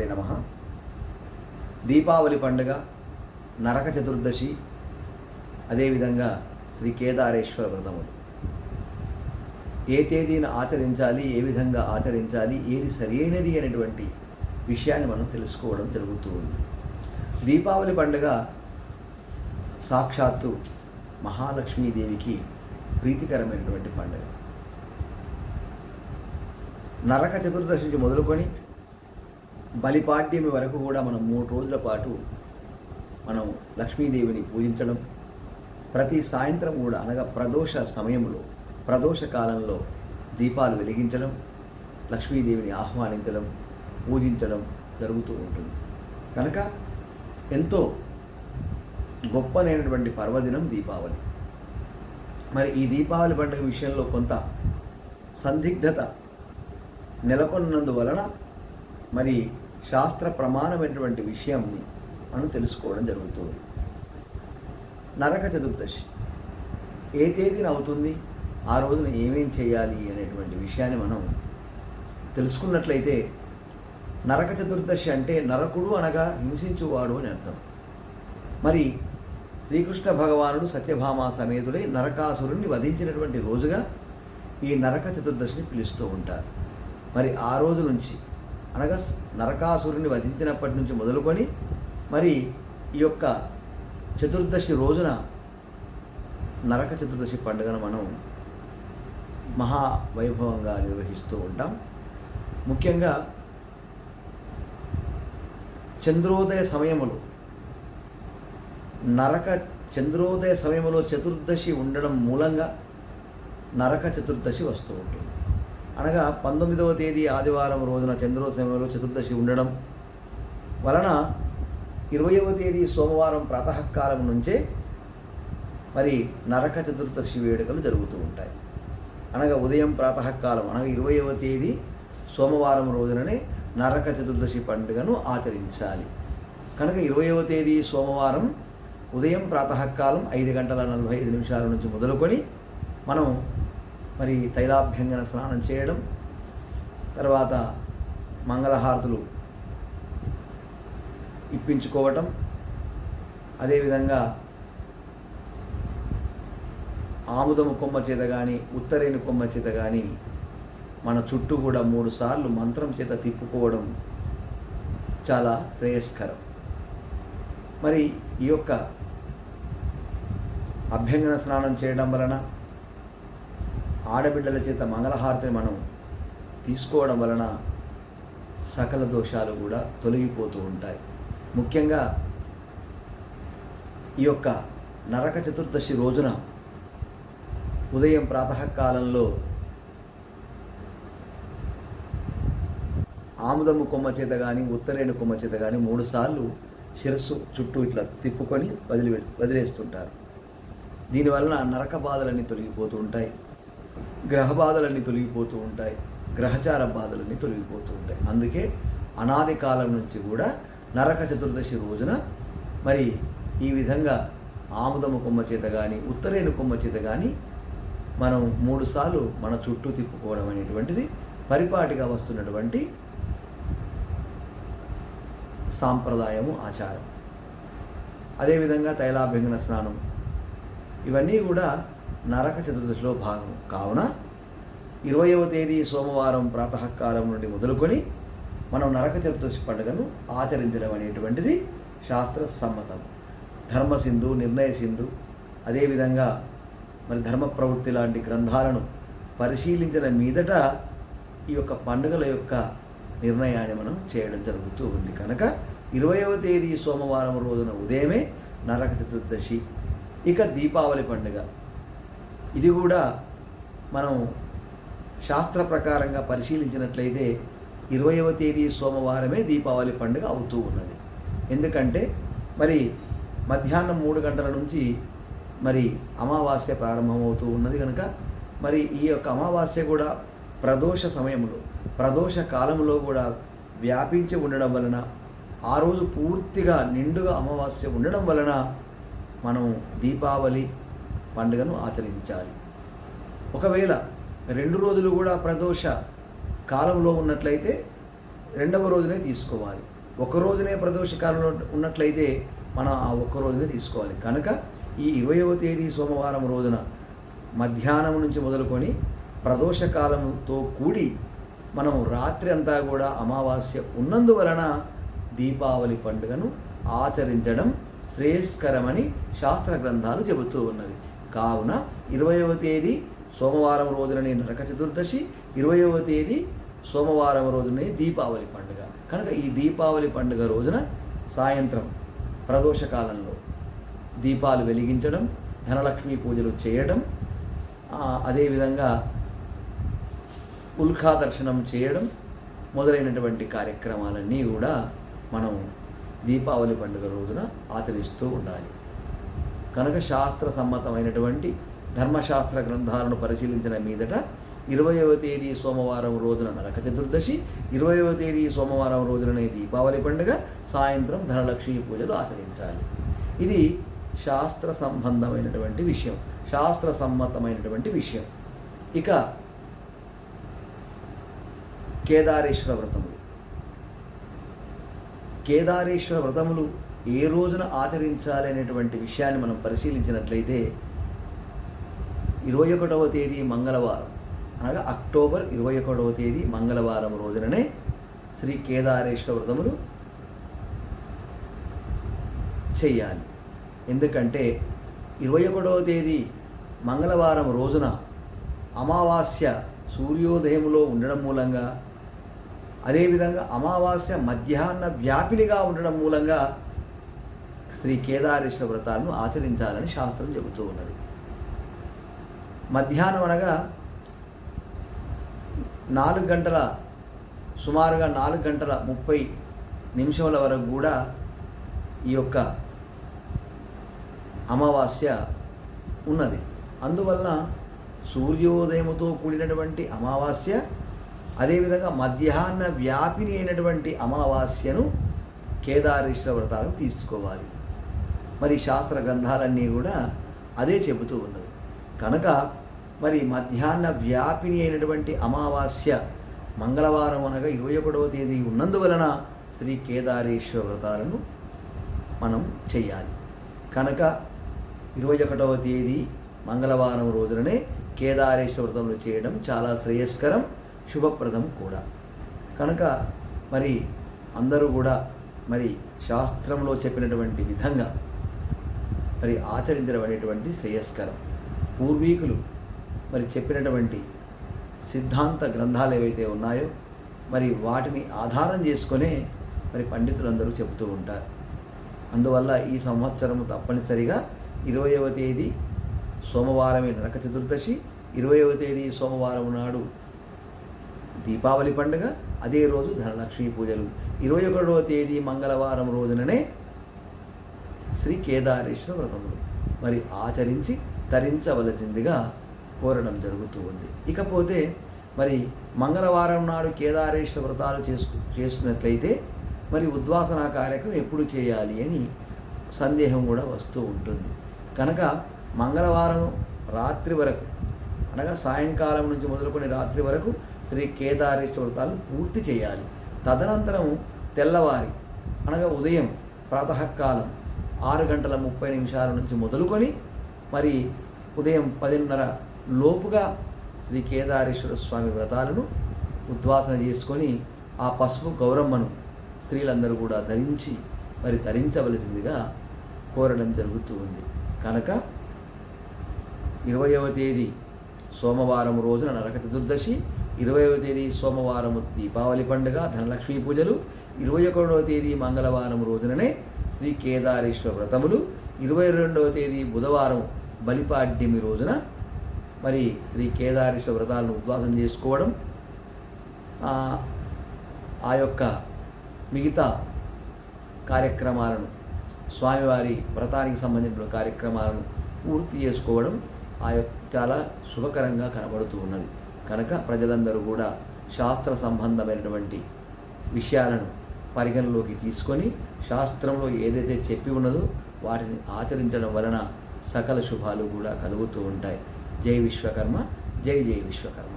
శ్రీమాత్రే నమ. దీపావళి పండుగ నరక చతుర్దశి అదేవిధంగా శ్రీ కేదారేశ్వర వ్రతములు. ఏ తేదీన ఆచరించాలి ఏ విధంగా ఆచరించాలి ఏది సరైనది అనేటువంటి విషయాన్ని మనం తెలుసుకోవడం జరుగుతూ ఉంది. దీపావళి పండుగ సాక్షాత్తు మహాలక్ష్మీదేవికి ప్రీతికరమైనటువంటి పండుగ. నరక చతుర్దశి నుంచి మొదలుకొని బలిపాడ్యమి వరకు కూడా మనం మూడు రోజుల పాటు మనం లక్ష్మీదేవిని పూజించడం ప్రతి సాయంత్రం కూడా అనగా ప్రదోష సమయంలో ప్రదోష కాలంలో దీపాలు వెలిగించడం లక్ష్మీదేవిని ఆహ్వానించడం పూజించడం జరుగుతూ ఉంటుంది. కనుక ఎంతో గొప్పనైనటువంటి పర్వదినం దీపావళి. మరి ఈ దీపావళి పండుగ విషయంలో కొంత సందిగ్ధత నెలకొన్నందువలన మరి శాస్త్ర ప్రమాణమైనటువంటి విషయంని మనం తెలుసుకోవడం జరుగుతుంది. నరక చతుర్దశి. ఏ తేదీన అవుతుంది? ఆ రోజున ఏమేం చేయాలి అనేటువంటి విషయాన్ని మనం తెలుసుకున్నట్లయితే నరక చతుర్దశి అంటే నరకుడు అనగా హింసించువాడు అని అర్థం. మరి శ్రీకృష్ణ భగవానుడు సత్యభామ సమేతుడై నరకాసురుణ్ణి వధించినటువంటి రోజుగా ఈ నరక చతుర్దశిని పిలుస్తూ ఉంటారు. మరి ఆ రోజు నుంచి అనగా నరకాసురుని వధించినప్పటి నుంచి మొదలుకొని మరి ఈ యొక్క చతుర్దశి రోజున నరక చతుర్దశి పండుగను మనం మహా వైభవంగా నిర్వహిస్తూ ఉంటాం. ముఖ్యంగా చంద్రోదయ సమయములో నరక చంద్రోదయ సమయంలో చతుర్దశి ఉండడం మూలంగా నరక చతుర్దశి వస్తూ ఉంటుంది. అనగా పంతొమ్మిదవ తేదీ ఆదివారం రోజున చంద్రోదయ సమయంలో చతుర్దశి ఉండడం వలన ఇరవయవ తేదీ సోమవారం ప్రాతకాలం నుంచే మరి నరక చతుర్దశి వేడుకలు జరుగుతూ ఉంటాయి. అనగా ఉదయం ప్రాతకాలం అనగా ఇరవయవ తేదీ సోమవారం రోజుననే నరక చతుర్దశి పండుగను ఆచరించాలి. కనుక ఇరవయవ తేదీ సోమవారం ఉదయం ప్రాతకాలం ఐదు గంటల నలభై ఐదు నిమిషాల నుంచి మొదలుకొని మనం మరి తైలాభ్యంగన స్నానం చేయడం తర్వాత మంగళహారతులు ఇప్పించుకోవటం అదేవిధంగా ఆముదము కొమ్మ చేత కానీ ఉత్తరేణి కొమ్మ చేత కానీ మన చుట్టూ కూడా మూడు సార్లు మంత్రం చేత తిప్పుకోవడం చాలా శ్రేయస్కరం. మరి ఈ యొక్క అభ్యంగన స్నానం చేయడం వలన ఆడబిడ్డల చేత మంగళహారతిని మనం తీసుకోవడం వలన సకల దోషాలు కూడా తొలగిపోతూ ఉంటాయి. ముఖ్యంగా ఈ యొక్క నరక చతుర్దశి రోజున ఉదయం ప్రాతకాలంలో ఆముదము కొమ్మ చేత కానీ ఉత్తరేణి కొమ్మ చేత కానీ మూడుసార్లు శిరస్సు చుట్టూ ఇట్లా తిప్పుకొని వదిలి వదిలేస్తుంటారు. దీనివలన నరక బాధలన్నీ తొలగిపోతూ ఉంటాయి. గ్రహ బాధలన్నీ తొలగిపోతూ ఉంటాయి. గ్రహచార బాధలన్నీ తొలగిపోతూ ఉంటాయి. అందుకే అనాది కాలం నుంచి కూడా నరక చతుర్దశి రోజున మరి ఈ విధంగా ఆముదము కొమ్మ చేత కానీ ఉత్తరేణు కొమ్మ చేత కానీ మనం మూడుసార్లు మన చుట్టూ తిప్పుకోవడం అనేటువంటిది పరిపాటిగా వస్తున్నటువంటి సాంప్రదాయము ఆచారం. అదేవిధంగా తైలాభ్యంగన స్నానం. ఇవన్నీ కూడా నరక చతుర్దశిలో భాగం. కావున ఇరవయవ తేదీ సోమవారం ప్రాతకాలం నుండి మొదలుకొని మనం నరక చతుర్దశి పండుగను ఆచరించడం అనేటువంటిది శాస్త్ర సమ్మతం. ధర్మసింధు నిర్ణయ సింధు అదేవిధంగా మరి ధర్మ ప్రవృత్తి లాంటి గ్రంథాలను పరిశీలించిన మీదట ఈ యొక్క పండుగల యొక్క నిర్ణయాన్ని మనం చేయడం జరుగుతూ ఉంది. కనుక ఇరవయవ తేదీ సోమవారం రోజున ఉదయమే నరక చతుర్దశి ఇక దీపావళి పండుగ. ఇది కూడా మనం శాస్త్ర ప్రకారంగా పరిశీలించినట్లయితే ఇరవయవ తేదీ సోమవారమే దీపావళి పండుగ అవుతూ ఉన్నది. ఎందుకంటే మరి మధ్యాహ్నం మూడు గంటల నుంచి మరి అమావాస్య ప్రారంభమవుతూ ఉన్నది కనుక మరి ఈ యొక్క అమావాస్య కూడా ప్రదోష సమయంలో ప్రదోష కాలంలో కూడా వ్యాపించి ఉండడం వలన ఆ రోజు పూర్తిగా నిండుగా అమావాస్య ఉండడం వలన మనం దీపావళి పండుగను ఆచరించాలి. ఒకవేళ రెండు రోజులు కూడా ప్రదోష కాలంలో ఉన్నట్లయితే రెండవ రోజునే తీసుకోవాలి. ఒక రోజునే ప్రదోష కాలంలో ఉన్నట్లయితే మనం ఆ ఒక్క రోజునే తీసుకోవాలి. కనుక ఈ ఇరవయవ తేదీ సోమవారం రోజున మధ్యాహ్నం నుంచి మొదలుకొని ప్రదోష కాలంతో కూడి మనం రాత్రి అంతా కూడా అమావాస్య ఉన్నందువలన దీపావళి పండుగను ఆచరించడం శ్రేయస్కరమని శాస్త్ర గ్రంథాలు చెబుతూ ఉన్నవి. కావున ఇరవయవ తేదీ సోమవారం రోజుననే నరక చతుర్దశి ఇరవయవ తేదీ సోమవారం రోజునే దీపావళి పండుగ. కనుక ఈ దీపావళి పండుగ రోజున సాయంత్రం ప్రదోషకాలంలో దీపాలు వెలిగించడం ధనలక్ష్మి పూజలు చేయడం అదేవిధంగా ఉల్కా దర్శనం చేయడం మొదలైనటువంటి కార్యక్రమాలన్నీ కూడా మనం దీపావళి పండుగ రోజున ఆచరిస్తూ ఉండాలి. కనుక శాస్త్ర సమ్మతమైనటువంటి ధర్మశాస్త్ర గ్రంథాలను పరిశీలించిన మీదట ఇరవయవ తేదీ సోమవారం రోజున నరక చతుర్దశి ఇరవయవ తేదీ సోమవారం రోజుననే దీపావళి పండుగ సాయంత్రం ధనలక్ష్మి పూజలు ఆచరించాలి. ఇది శాస్త్ర సంబంధమైనటువంటి విషయం. శాస్త్ర సమ్మతమైనటువంటి విషయం. ఇక కేదారేశ్వర వ్రతములు. కేదారేశ్వర వ్రతములు ఏ రోజున ఆచరించాలి అనేటువంటి విషయాన్ని మనం పరిశీలించినట్లయితే ఇరవై ఒకటవ తేదీ మంగళవారం అనగా అక్టోబర్ ఇరవై ఒకటవ తేదీ మంగళవారం రోజుననే శ్రీ కేదారేశ్వర వ్రతములు చెయ్యాలి. ఎందుకంటే ఇరవై ఒకటవ తేదీ మంగళవారం రోజున అమావాస్య సూర్యోదయంలో ఉండడం మూలంగా అదేవిధంగా అమావాస్య మధ్యాహ్న వ్యాపినిగా ఉండడం మూలంగా శ్రీ కేదారేశ్వర వ్రతాలను ఆచరించాలని శాస్త్రం చెబుతూ ఉన్నది. మధ్యాహ్నం అనగా నాలుగు గంటల సుమారుగా నాలుగు గంటల ముప్పై నిమిషముల వరకు కూడా ఈ యొక్క అమావాస్య ఉన్నది. అందువలన సూర్యోదయముతో కూడినటువంటి అమావాస్య అదేవిధంగా మధ్యాహ్న వ్యాపిని అయినటువంటి అమావాస్యను కేదారేశ్వర వ్రతాలు తీసుకోవాలి. మరి శాస్త్ర గ్రంథాలన్నీ కూడా అదే చెబుతూ ఉన్నది. కనుక మరి మధ్యాహ్న వ్యాపిని అయినటువంటి అమావాస్య మంగళవారం అనగా ఇరవై ఒకటవ తేదీ ఉన్నందువలన శ్రీ కేదారేశ్వర వ్రతాలను మనం చెయ్యాలి. కనుక ఇరవై ఒకటవ తేదీ మంగళవారం రోజుననే కేదారేశ్వర వ్రతములు చేయడం చాలా శ్రేయస్కరం శుభప్రదం కూడా. కనుక మరి అందరూ కూడా మరి శాస్త్రంలో చెప్పినటువంటి విధంగా మరి ఆచరించడం అనేటువంటి శ్రేయస్కరం. పూర్వీకులు మరి చెప్పినటువంటి సిద్ధాంత గ్రంథాలు ఏవైతే ఉన్నాయో మరి వాటిని ఆధారం చేసుకునే మరి పండితులందరూ చెబుతూ ఉంటారు. అందువల్ల ఈ సంవత్సరం తప్పనిసరిగా ఇరవయవ తేదీ సోమవారమే నరక చతుర్దశి ఇరవయవ తేదీ సోమవారం నాడు దీపావళి పండుగ అదే రోజు ధనలక్ష్మీ పూజలు. ఇరవై ఒకటవ తేదీ మంగళవారం రోజుననే శ్రీ కేదారేశ్వర వ్రతములు మరి ఆచరించి తరించవలసిందిగా కోరడం జరుగుతూ ఉంది. ఇకపోతే మరి మంగళవారం నాడు కేదారేశ్వర వ్రతాలు చేసుకు చేస్తున్నట్లయితే మరి ఉద్వాసన కార్యక్రమం ఎప్పుడు చేయాలి అని సందేహం కూడా వస్తూ ఉంటుంది. కనుక మంగళవారం రాత్రి వరకు అనగా సాయంకాలం నుంచి మొదలుకొని రాత్రి వరకు శ్రీ కేదారేశ్వర వ్రతాలు పూర్తి చేయాలి. తదనంతరం తెల్లవారి అనగా ఉదయం ప్రాతకాలం ఆరు గంటల ముప్పై నిమిషాల నుంచి మొదలుకొని మరి ఉదయం పదిన్నర లోపుగా శ్రీ కేదారేశ్వర స్వామి వ్రతాలను ఉద్వాసన చేసుకొని ఆ పసుపు గౌరమ్మను స్త్రీలందరూ కూడా ధరించి మరి ధరించవలసిందిగా కోరడం జరుగుతూ ఉంది. కనుక ఇరవయవ తేదీ సోమవారం రోజున నరక చతుర్దశి ఇరవయవ తేదీ సోమవారం దీపావళి పండుగ ధనలక్ష్మీ పూజలు ఇరవై ఒకటవ తేదీ మంగళవారం రోజుననే శ్రీ కేదారేశ్వర వ్రతములు ఇరవై రెండవ తేదీ బుధవారం బలిపాడ్యమి రోజున మరి శ్రీ కేదారేశ్వర వ్రతాలను ఉద్వాసం చేసుకోవడం ఆ, యొక్క మిగతా కార్యక్రమాలను స్వామివారి వ్రతానికి సంబంధించిన కార్యక్రమాలను పూర్తి చేసుకోవడం ఆ యొక్క చాలా శుభకరంగా కనబడుతూ ఉన్నది. కనుక ప్రజలందరూ కూడా శాస్త్ర సంబంధమైనటువంటి విషయాలను పరిగణలోకి తీసుకొని శాస్త్రంలో ఏదైతే చెప్పి ఉన్నదో వాటిని ఆచరించడం వలన సకల శుభాలు కూడా కలుగుతూ ఉంటాయి. జై విశ్వకర్మ జై జై విశ్వకర్మ.